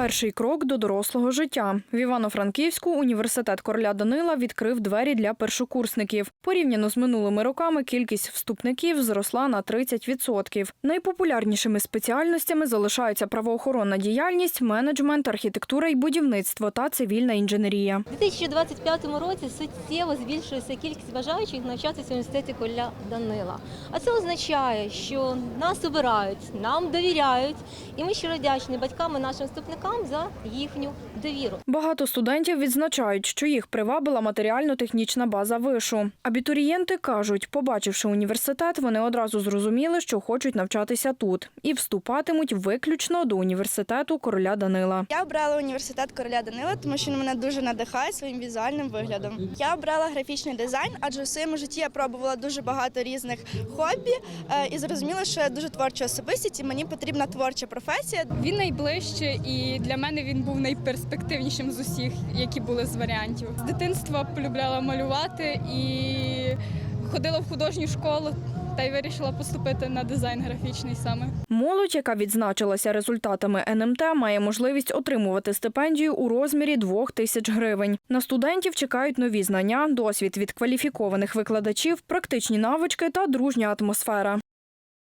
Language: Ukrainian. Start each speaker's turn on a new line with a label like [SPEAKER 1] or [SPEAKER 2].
[SPEAKER 1] Перший крок до дорослого життя. В Івано-Франківську університет короля Данила відкрив двері для першокурсників. Порівняно з минулими роками кількість вступників зросла на 30%. Найпопулярнішими спеціальностями залишаються правоохоронна діяльність, менеджмент, архітектура і будівництво та цивільна інженерія.
[SPEAKER 2] У 2025 році суттєво збільшується кількість бажаючих навчатися в університеті Коля Данила. А це означає, що нас обирають, нам довіряють, і ми щиро вдячні батькам і нашим вступникам за їхню довіру.
[SPEAKER 1] Багато студентів відзначають, що їх привабила матеріально-технічна база вишу. Абітурієнти кажуть, побачивши університет, вони одразу зрозуміли, що хочуть навчатися тут, і вступатимуть виключно до університету короля Данила.
[SPEAKER 3] Я обрала університет короля Данила, тому що він мене дуже надихає своїм візуальним виглядом. Я обрала графічний дизайн, адже у своєму житті я пробувала дуже багато різних хобі е, і зрозуміла, що я дуже творча особистість, і мені потрібна творча професія.
[SPEAKER 4] Він найближче, і для мене він був найперспективнішим з усіх, які були з варіантів. З дитинства полюбляла малювати і ходила в художню школу та й вирішила поступити на дизайн графічний саме.
[SPEAKER 1] Молодь, яка відзначилася результатами НМТ, має можливість отримувати стипендію у розмірі 2 тисяч гривень. На студентів чекають нові знання, досвід від кваліфікованих викладачів, практичні навички та дружня атмосфера.